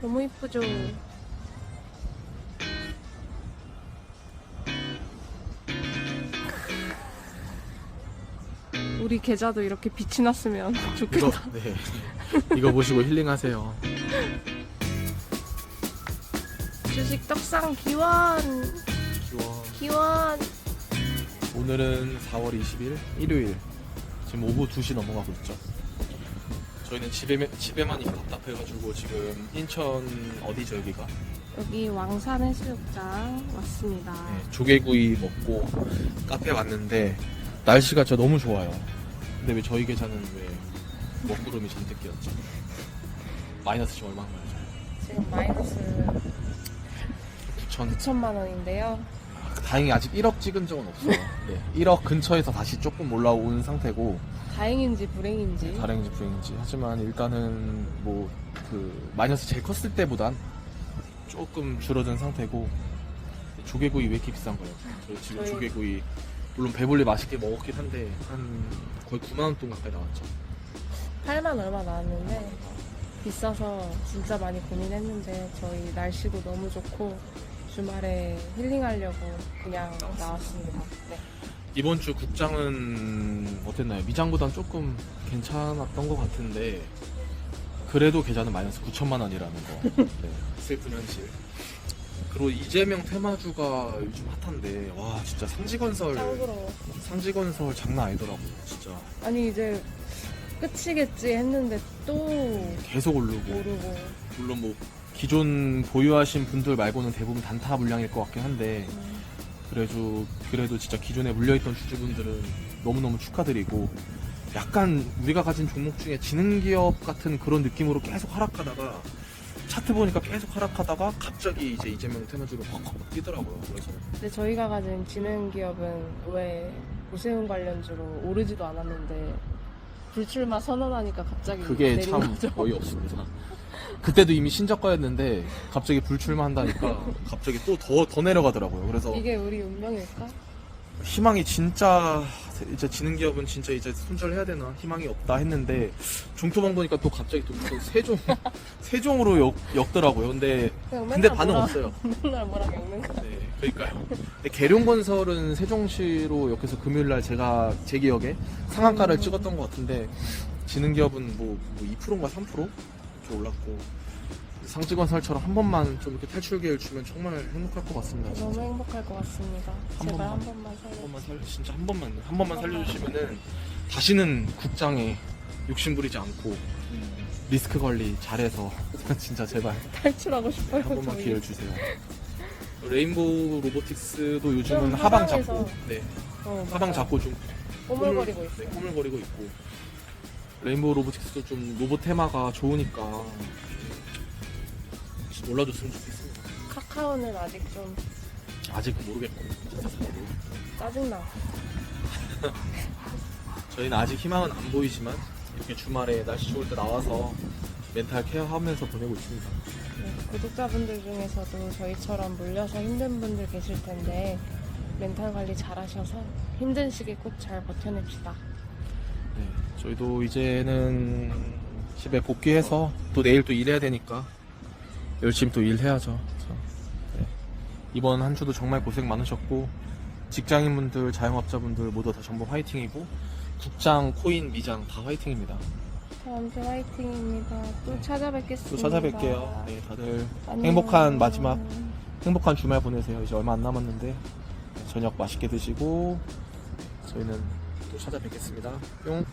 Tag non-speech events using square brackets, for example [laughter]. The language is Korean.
너무 이쁘죠? 우리 계좌도 이렇게 빛이 났으면 [laughs] 이거 좋겠다. 네 이거 보시고 힐링하세요. 주식 떡상 기원! 귀여워. 기원! 오늘은 4월 20일 일요일 지금 오후 2시 넘어가고 있죠. 저희는 집에 집에만 있고 답답해가지고 지금 인천 어디죠 여기가? 여기 왕산 해수욕장 왔습니다. 네, 조개구이 먹고 카페 왔는데 날씨가 진짜 너무 좋아요. 근데 왜 저희 계좌는 왜 먹구름이 잔뜩 끼었죠? 마이너스 지금 얼마인가요? 지금 마이너스 9천. 9천만 원인데요. 다행히 아직 1억 찍은 적은 없어요. 네, 1억 근처에서 다시 조금 올라온 상태고 다행인지 불행인지. 다행인지 불행인지 하지만 일단은 뭐 그 마이너스 제일 컸을 때보단 조금 줄어든 상태고 조개구이 왜 이렇게 비싼 거예요? 저희 지금 저희- 조개구이 물론 배불리 맛있게 먹었긴 한데 한 거의 9만 원 돈 가까이 나왔죠. 8만 얼마 나왔는데 비싸서 진짜 많이 고민했는데 저희 날씨도 너무 좋고 주말에 힐링하려고 그냥 나왔습니다. 네. 이번 주 국장은 어땠나요? 미장보단 조금 괜찮았던 것 같은데 그래도 계좌는 마이너스 9천만 원이라는 거. [laughs] 네, 슬픈 현실. 그리고 이재명 테마주가 요즘 핫한데 와 진짜 상지건설 상지건설 장난 아니더라고요 진짜. 아니 이제 끝이겠지 했는데 또 계속 오르고. 오르고. 물론 뭐 기존 보유하신 분들 말고는 대부분 단타 물량일 것 같긴 한데 음, 그래도 그래도 진짜 기존에 물려있던 주주분들은 너무너무 축하드리고 약간 우리가 가진 종목 중에 지능 기업 같은 그런 느낌으로 계속 하락하다가 차트 보니까 계속 하락하다가 갑자기 이제 이재명 테마주로 확확 뛰더라고요. 그래서 근데 저희가 가진 지능 기업은 왜 오세훈 관련주로 오르지도 않았는데 불출마 선언하니까 갑자기 그게 내린 참 거죠. 어이없습니다. 그때도 이미 신저가였는데 갑자기 불출마한다니까 [laughs] 갑자기 또 더 더 내려가더라고요. 그래서 이게 우리 운명일까? 희망이 진짜 이제 지능기업은 진짜 이제 손절해야 되나 희망이 없다 했는데 중토방 보니까 또 갑자기 또, 또 세종 [laughs] 세종으로 역, 역더라고요. 근데 그냥 근데 반응 뭐라- 없어요. [laughs] 맨날 뭐라 겪는 거. 네, 그러니까요. 근데 계룡건설은 세종시로 역해서 금요일 날 제가 제 기억에 상한가를 음. 찍었던 것 같은데 지능기업은 뭐, 뭐 2%인가 3% 이렇게 올랐고 상지건설처럼 한 번만 좀 이렇게 탈출 기회를 주면 정말 행복할 것 같습니다. 너무 진짜. 행복할 것 같습니다. 한 제발 번만. 한 번만 한 살려. 번만 살 진짜 한 번만 한 번만 살려주시면은 다시는 국장에 욕심 부리지 않고 리스크 관리 잘해서 [laughs] 진짜 제발 탈출하고 싶어요. 한 번만 저희. 기회를 주세요. 레인보우 로보틱스도 요즘은 좀 하방 하방에서- 잡고 네 어, 하방. 잡고 좀 꼬물거리고 꼬물- 있어요. 네, 꼬물거리고 있고 레인보우 로보틱스도 좀 로봇 테마가 좋으니까 올라줬으면 좋겠습니다. 카카오는 아직 좀 아직 모르겠고 짜증나. [laughs] 저희는 아직 희망은 안 보이지만 이렇게 주말에 날씨 좋을 때 나와서 멘탈 케어하면서 보내고 있습니다. 네, 구독자분들 중에서도 저희처럼 물려서 힘든 분들 계실 텐데 멘탈 관리 잘 하셔서 힘든 시기 꼭 잘 버텨냅시다. 네, 저희도 이제는 집에 복귀해서 또 내일 또 일해야 되니까 열심히 또 일해야죠. 그래서, 네. 이번 한 주도 정말 고생 많으셨고 직장인분들, 자영업자분들 모두 다 전부 화이팅이고 국장, 코인, 미장 다 화이팅입니다. 다음 주 화이팅입니다. 또 찾아뵙겠습니다. 또 찾아뵐게요. 네, 다들 안녕. 행복한 마지막 행복한 주말 보내세요. 이제 얼마 안 남았는데 저녁 맛있게 드시고 저희는 또 찾아뵙겠습니다. 뿅.